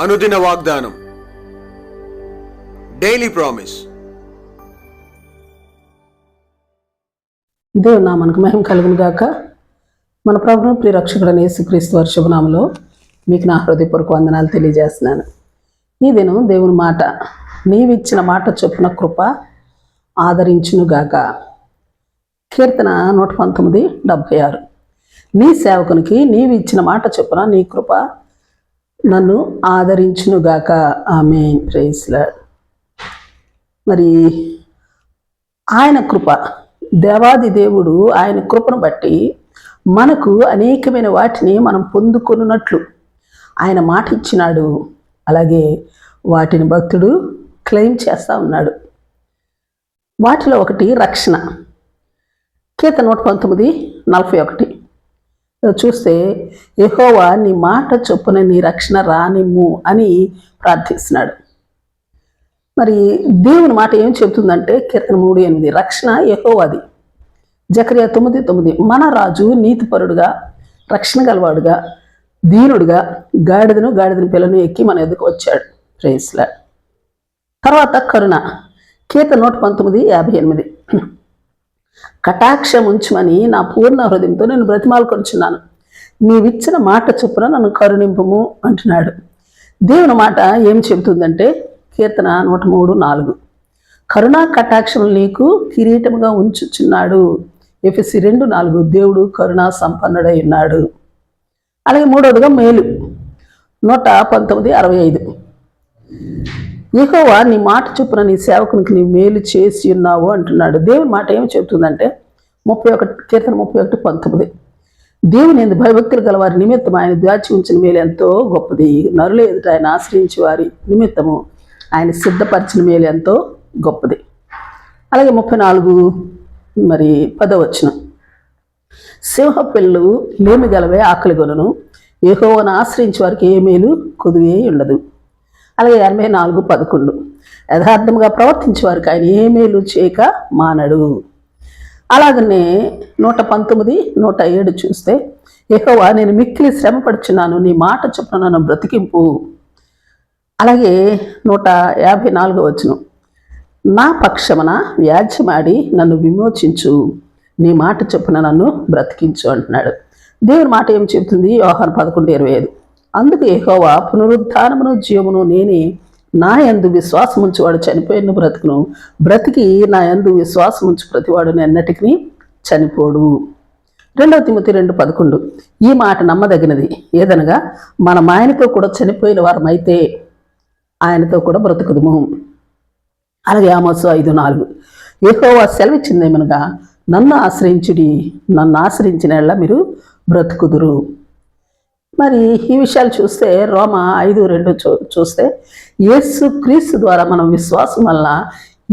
అనుదిన వాగ్దానం. Daily promise దేవుణ్ మనకు మహిమ కలుగును గాక. మన ప్రభుత్వ ప్రియరక్షకుడైన యేసుక్రీస్తు వారి శుభనామంలో మీకు నా హృదయపూర్వక వందనాలు తెలియజేస్తున్నాను. ఈ దినం దేవుని మాట నీవిచ్చిన మాట చొప్పున కృప ఆదరించును గాక. కీర్తన నూట పంతొమ్మిది డెబ్భై ఆరు. నీ సేవకునికి నీవిచ్చిన మాట చొప్పున నీ కృప నన్ను ఆదరించునుగాక. ఆమె ప్రేస్లాడ్ మరి ఆయన కృప దేవాది దేవుడు ఆయన కృపను బట్టి మనకు అనేకమైన వాటిని మనం పొందుకొనున్నట్లు ఆయన మాట ఇచ్చినాడు. అలాగే వాటిని భక్తుడు క్లెయిమ్ చేస్తూ ఉన్నాడు. వాటిలో ఒకటి రక్షణ. కీర్త నూట పంతొమ్మిది నలభై ఒకటి. చూస్తే యహోవా నీ మాట చొప్పున నీ రక్షణ రానిమ్ము అని ప్రార్థిస్తున్నాడు. మరి దేవుని మాట ఏం చెబుతుందంటే కీర్తన మూడు ఎనిమిది రక్షణ యహోవాది. జకరియా తొమ్మిది తొమ్మిది మన రాజు నీతిపరుడుగా రక్షణ గలవాడుగా దీనుడుగా గాడిదను గాడిదను పిల్లను ఎక్కి మన ఎదుకు వచ్చాడు. ప్రేస్లా తర్వాత కరుణ కీర్త నూట పంతొమ్మిది యాభై ఎనిమిది. కటాక్షం ఉంచుమని నా పూర్ణ హృదయంతో నేను బ్రతిమాలుకొంచున్నాను. నీవిచ్చిన మాట చొప్పున నన్ను కరుణింపము అంటున్నాడు. దేవుని మాట ఏం చెబుతుందంటే కీర్తన నూట మూడు నాలుగు. కరుణా కటాక్షం నీకు కిరీటముగా ఉంచుచున్నాడు. ఎఫ్ఎస్సి రెండు నాలుగు. దేవుడు కరుణా సంపన్నుడై ఉన్నాడు. అలాగే మూడవదిగా మేలు. నూట పంతొమ్మిది అరవై ఐదు. యెహోవా నీ మాట చొప్పున నీ సేవకునికి నీ మేలు చేసి ఉన్నావు అంటున్నాడు. దేవుని మాట ఏమి చెబుతుందంటే ముప్పై ఒకటి కీర్తన ముప్పై ఒకటి పంతొమ్మిది. దేవుని ఎందు భయభక్తులు గల వారి నిమిత్తం ఆయన దాచి ఉంచిన మేలు ఎంతో గొప్పది. నరుల ఎదుట ఆయన ఆశ్రయించి వారి నిమిత్తము ఆయన సిద్ధపరిచిన మేలు ఎంతో గొప్పది. అలాగే ముప్పై నాలుగు మరి పదవచ్చిన సింహపిల్లు లేమి గలవే ఆకలి గొలను. ఏహోవను ఆశ్రయించి వారికి ఏ మేలు కొదువే ఉండదు. అలాగే ఎనభై నాలుగు పదకొండు. యథార్థంగా ప్రవర్తించే వారికి ఆయన ఏ మేలు చేయక మానడు. అలాగనే నూట పంతొమ్మిది నూట ఏడు చూస్తే ఏహోవా నేను మిక్కిలి శ్రమపడుచున్నాను నీ మాట చొప్పున నన్ను బ్రతికింపు. అలాగే నూట యాభై నాలుగో వచనం నా పక్షమున వ్యాజ్యమాడి నన్ను విమోచించు నీ మాట చొప్పున నన్ను బ్రతికించు అంటున్నాడు. దేవుని మాట ఏం చెబుతుంది? వ్యవహారం పదకొండు ఇరవై ఐదు. అందుకు ఏహోవా పునరుద్ధానమును జీవమును నేనే నా యందు విశ్వాసం ఉంచువాడు చనిపోయిన బ్రతుకును. బ్రతికి నా యందు విశ్వాసం ఉంచు ప్రతివాడు ఎన్నటికి చనిపోడు. రెండవ తిమ్మతి రెండు పదకొండు. ఈ మాట నమ్మదగినది. ఏదనగా మన ఆయనతో కూడా చనిపోయిన వారమైతే ఆయనతో కూడా బ్రతుకుదుము. అలాగే ఆమోసు ఐదు నాలుగు. ఏహోవా సెలవిచ్చిందేమనగా నన్ను ఆశ్రయించుడి నన్ను ఆశ్రయించిన మీరు బ్రతుకుదురు. మరి ఈ విషయాలు చూస్తే రోమ ఐదు రెండు చూ చూస్తే యేసు క్రీస్తు ద్వారా మనం విశ్వాసం వల్ల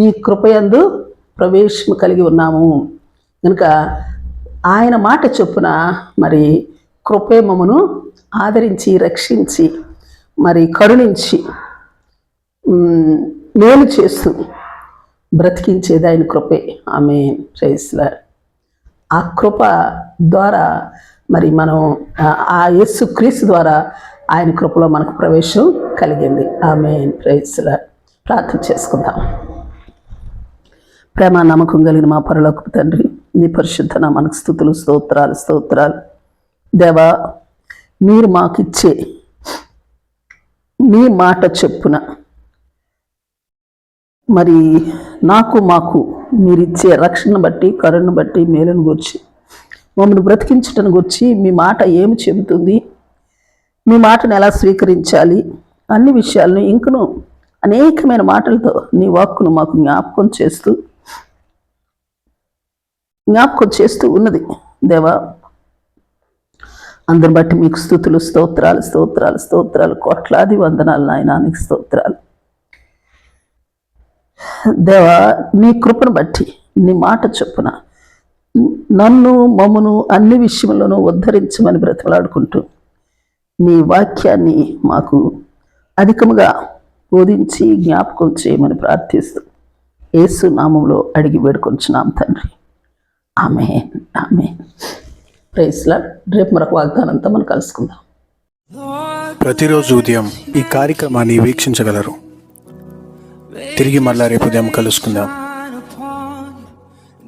ఈ కృపయందు ప్రవేశం కలిగి ఉన్నాము. కనుక ఆయన మాట చొప్పున మరి కృపే మమ్మను ఆదరించి రక్షించి మరి కరుణించి మేలు చేస్తూ బ్రతికించేది ఆయన కృపే. ఆమె ప్రైస్లా ఆ కృప ద్వారా మరి మనం ఆ- ఆ యేసు క్రీస్తు ద్వారా ఆయన కృపలో మనకు ప్రవేశం కలిగింది. ఆమె ప్రైస్లా ప్రార్థన చేసుకుందాం. ప్రేమ నమ్మకం కలిగిన మా పరలోకపు తండ్రి నీ పరిశుద్ధ మనకు స్థుతులు స్తోత్రాలు స్తోత్రాలు. దేవా మీరు మాకిచ్చే మీ మాట చెప్పున మరి నాకు మాకు మీరిచ్చే రక్షణ బట్టి కరుణను బట్టి మేలును గురించి మమ్మల్ని బ్రతికించటను గురించి మీ మాట ఏమి చెబుతుంది? మీ మాటను ఎలా స్వీకరించాలి? అన్ని విషయాలను ఇంకను అనేకమైన మాటలతో నీ వాక్కును మాకు జ్ఞాపకం చేస్తూ జ్ఞాపకం చేస్తూ ఉన్నది. దేవా అందరి బట్టి మీకు స్థుతులు స్తోత్రాలు స్తోత్రాలు స్తోత్రాలు కోట్లాది వందనాలు నాయనా నీకు స్తోత్రాలు. దేవా నీ కృపను బట్టి నీ మాట చొప్పున నన్ను మమ్మను అన్ని విషయంలోనూ ఉద్ధరించమని బ్రతిమలాడుకుంటూ నీ వాక్యాన్ని మాకు అధికముగా బోధించి జ్ఞాపకం చేయమని ప్రార్థిస్తూ యేసు నామంలో అడిగి వేడుకొంచున్నాం తండ్రి. ఆమె ఆమె ప్రైస్లా రేపు మరొక వాగ్దానంతో మనం కలుసుకుందాం. ప్రతిరోజు ఉదయం ఈ కార్యక్రమాన్ని వీక్షించగలరు. తిరిగి మళ్ళా రేపు ఉదయం కలుసుకుందాం.